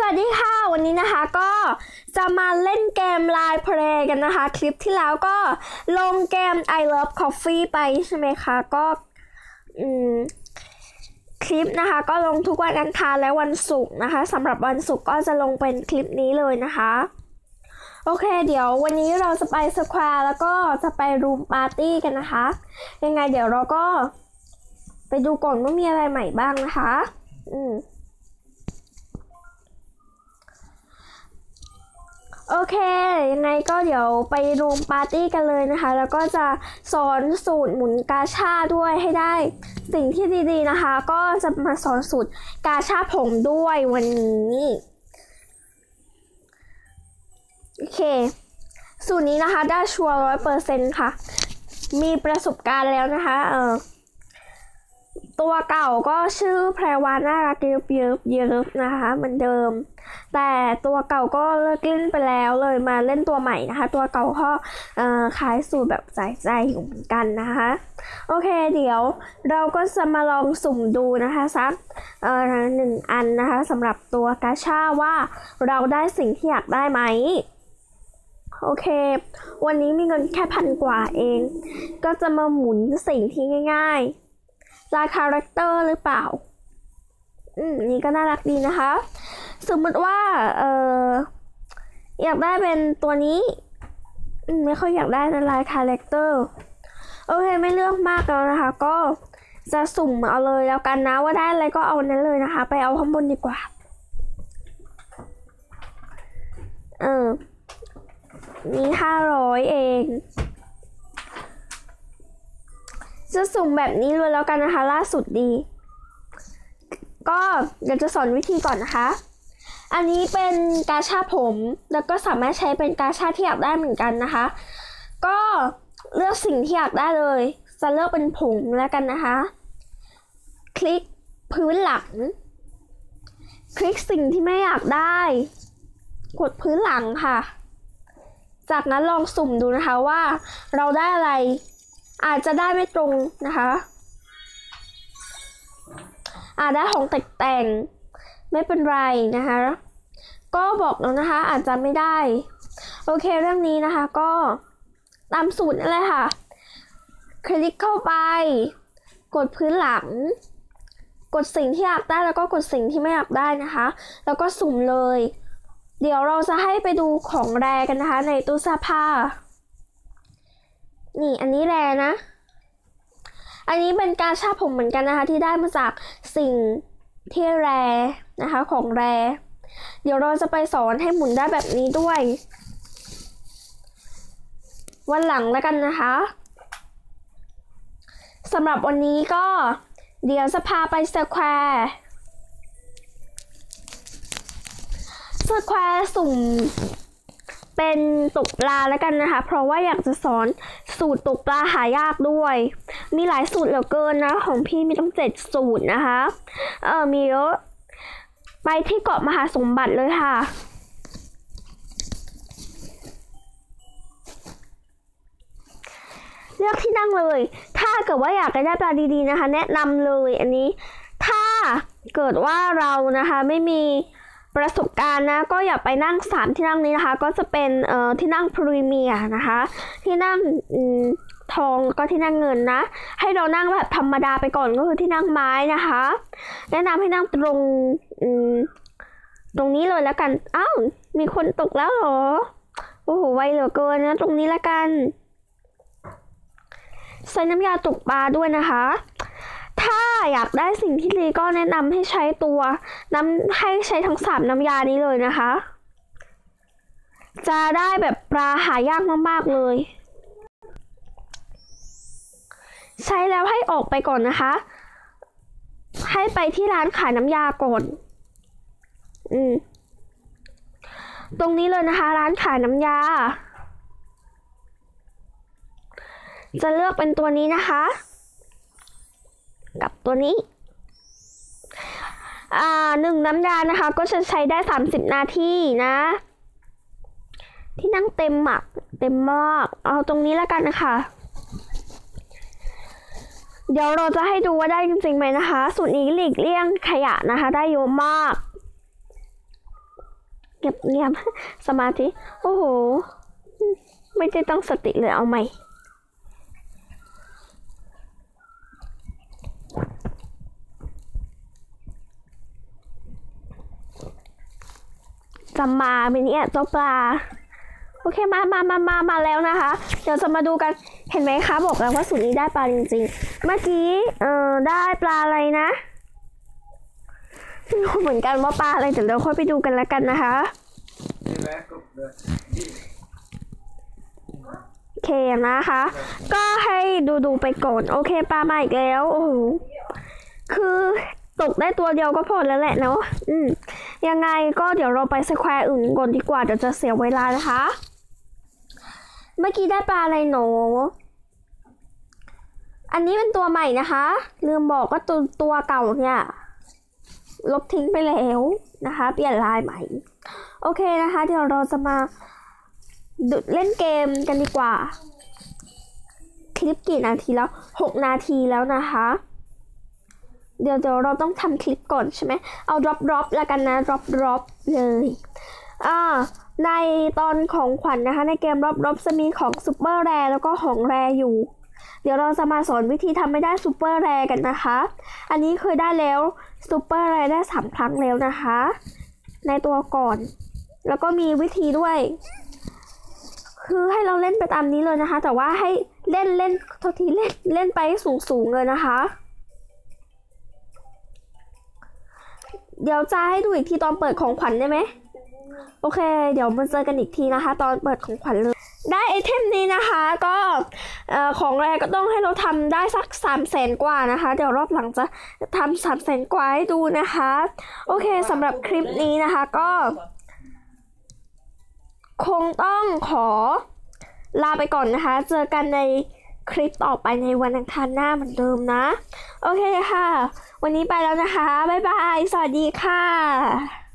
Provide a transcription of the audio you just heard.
สวัสดีค่ะ วันนี้นะคะก็จะมาเล่นเกม Line Play กันนะคะ คลิปที่แล้วก็ลงเกม I Love Coffee ไปใช่ไหมคะ ก็คลิปนะคะก็ลงทุกวันอังคารและวันศุกร์นะคะสำหรับวันศุกร์ก็จะลงเป็นคลิปนี้เลยนะคะ โอเค เดี๋ยววันนี้เราจะไปสแควร์แล้วก็จะไปรูมปาร์ตี้กันนะคะ ยังไงเดี๋ยวเราก็ ไปดูก่อนว่ามีอะไรใหม่บ้างนะคะ อืม โอเค ยังไงก็เดี๋ยวไปรูมปาร์ตี้กันเลยนะคะ แล้วก็จะสอนสูตรหมุนกาชาด้วยให้ได้ สิ่งที่ดีๆนะคะ ก็จะมาสอนสูตรกาชาผมด้วยวันนี้ โอเค สูตรนี้นะคะได้ชัวร์ร้อยเปอร์เซ็นต์ค่ะ มีประสบการณ์แล้วนะคะ เออ ตัวเก่าก็ชื่อแพรวาน่ารักเยิบเยิบเยิบนะคะเหมือนเดิม แต่ตัวเก่าก็เลิกเล่นไปแล้วเลยมาเล่นตัวใหม่นะคะ ตัวเก่าก็ขายสูตรแบบใจใจอยู่เหมือนกันนะคะ โอเคเดี๋ยวเราก็จะมาลองสุ่มดูนะคะสักหนึ่งอันนะคะสำหรับตัวกาชาว่าเราได้สิ่งที่อยากได้ไหมโอเค วันนี้มีเงินแค่พันกว่าเอง ก็จะมาหมุนสิ่งที่ง่าย ๆ ลายคาแรคเตอร์หรือเปล่า อืมนี่ก็น่ารักดีนะคะ สมมติว่า เอออยากได้เป็นตัวนี้อืมไม่ค่อยอยากได้ในลายคาแรคเตอร์ โอเคไม่เลือกมากแล้วนะคะ ก็จะสุ่มเอาเลยแล้วกันนะว่าได้อะไรก็เอานั้นเลยนะคะ ไปเอาข้างบนดีกว่า เออ นี่ห้าร้อยเอง จะสุ่มแบบนี้เลยแล้วกันนะคะ ล่าสุดดี ก็เดี๋ยวจะสอนวิธีก่อนนะคะ อันนี้เป็นกาชาผมแล้วก็สามารถใช้เป็นกาชาที่อยากได้เหมือนกันนะคะ ก็เลือกสิ่งที่อยากได้เลยจะเลือกเป็นผมแล้วกันนะคะ คลิกพื้นหลัง คลิกสิ่งที่ไม่อยากได้ กดพื้นหลังค่ะ จากนั้นลองสุ่มดูนะคะว่าเราได้อะไร อาจจะได้ไม่ตรงนะคะอาจได้ของแตกแต่งไม่เป็นไรนะคะ ก็บอกแล้วนะคะอาจจะไม่ได้ โอเคเรื่องนี้นะคะก็ตามสูตรนั่นแหละค่ะ คลิกเข้าไป กดพื้นหลัง กดสิ่งที่อยากได้แล้วก็กดสิ่งที่ไม่อยากได้นะคะ แล้วก็สุ่มเลย เดี๋ยวเราจะให้ไปดูของแรกันนะคะ ในตู้เสื้อผ้า นี่อันนี้แรนะ อันนี้เป็นการชาผมเหมือนกันนะคะ ที่ได้มาจากสิ่งที่แรนะคะของแร เดี๋ยวเราจะไปสอนให้หมุนได้แบบนี้ด้วย วันหลังแล้วกันนะคะสำหรับวันนี้ก็เดี๋ยวจะพาไปสแควร์สแควร์สุ่ม เป็นตกปลาแล้วกันนะคะ เพราะว่าอยากจะสอนสูตรตกปลาหายากด้วย มีหลายสูตรเหลือเกินนะของพี่มีต้องเจ็ดสูตรนะคะเออมีเยอะไปที่เกาะมหาสมบัติเลยค่ะเลือกที่นั่งเลย ถ้าเกิดว่าอยากได้ปลาดีๆนะคะ แนะนำเลยอันนี้ ถ้าเกิดว่าเรานะคะไม่มี ประสบการณ์นะก็อย่าไปนั่งสามที่นั่งนี้นะคะ ก็จะเป็นเอ่อที่นั่งพรีเมียร์นะคะ ที่นั่งอทองก็ที่นั่งเงินนะ ให้เรานั่งแบบธรรมดาไปก่อนก็คือที่นั่งไม้นะคะ แนะนำให้นั่งตรงตรงนี้เลยแล้วกันอ้าวมีคนตกแล้วเหรอโอ้โหไวเหลือเกินนะ ตรงนี้แล้วกันใช้น้ำยาตกปลาด้วยนะคะ ถ้าอยากได้สิ่งที่ดีก็แนะนำให้ใช้ตัวน้ำให้ใช้ทั้งสามน้ำยานี้เลยนะคะ จะได้แบบปลาหายากมากๆเลย ใช้แล้วให้ออกไปก่อนนะคะ ให้ไปที่ร้านขายน้ำยาก่อน อืมตรงนี้เลยนะคะ ร้านขายน้ำยา จะเลือกเป็นตัวนี้นะคะ กับตัวนี้อ่าหนึ่งน้ำยานะคะ ก็จะใช้ได้สามสิบนาทีนะ ที่นั่งเต็มหมักเต็มมากเอาตรงนี้แล้วกันนะคะ เดี๋ยวเราจะให้ดูว่าได้จริงๆไหมนะคะ สูตรนี้หลีกเลี่ยงขยะนะคะ ได้เยอะมากงียบเงียบสมาธิ โอ้โห ไม่ได้ต้องสติเลยเอาใหม่ จะมาไหมเนี่ยตัวปลา โอเคมามามามามาแล้วนะคะ เดี๋ยวจะมาดูกันเห็นไหมคะ บอกแล้วว่าสูตรนี้ได้ปลาจริงๆ เมื่อกี้เออได้ปลาอะไรนะไม่รู้เหมือนกันว่าปลาอะไรเดี๋ยวเราค่อยไปดูกันแล้วกันนะคะโอเคนะคะ ก็ให้ดูดูๆไปก่อนโอเคปลามาอีกแล้วโอ้โหคือตกได้ตัวเดียวก็พอแล้วแหละเนาะอืม ยังไงก็เดี๋ยวเราไปสแควร์อื่นก่อนดีกว่าเดี๋ยวจะเสียเวลานะคะ เมื่อกี้ได้ปลาอะไรหนูอันนี้เป็นตัวใหม่นะคะ ลืมบอกว่าตัวตัวเก่าเนี่ยลบทิ้งไปแล้วนะคะ เปลี่ยนลายใหม่ โอเคนะคะ เดี๋ยวเราจะมาดเล่นเกมกันดีกว่า คลิปกี่นาทีแล้วหกนาทีแล้วนะคะ เดี๋ยวเดี๋ยวเราต้องทำคลิปก่อนใช่ไหมเอา drop drop แล้วกันนะ drop drop เลยอ่าในตอนของขวัญนนะคะ ในเกม drop drop จะมีของ super rare แล้วก็ของแรอยู่ เดี๋ยวเราจะมาสอนวิธีทำไม่ได้ super rare กันนะคะ อันนี้เคยได้แล้ว super rare ได้สามครั้งแล้วนะคะ ในตัวก่อน แล้วก็มีวิธีด้วย คือให้เราเล่นไปตามนี้เลยนะคะ แต่ว่าให้เล่นเล่นททีเล่นเล่นไปสูงสูงๆเลยนะคะ เดี๋ยวจะให้ดูอีกทีตอนเปิดของขวัญได้ไหมโอเค เดี๋ยวมาเจอกันอีกทีนะคะ ตอนเปิดของขวัญเลย ได้ไอเทมนี้นะคะก็ของแรกก็ต้องให้เราทำได้สัก3 0 0แสนกว่านะคะ เดี๋ยวรอบหลังจะทำ3 0 0แสนกว่าให้ดูนะคะ โอเคสำหรับคลิปนี้นะคะก็ คงต้องขอลาไปก่อนนะคะ เจอกันใน คลิปต่อไปในวันอังคารหน้าเหมือนเดิมนะ โอเคค่ะ วันนี้ไปแล้วนะคะ บ๊ายบาย สวัสดีค่ะ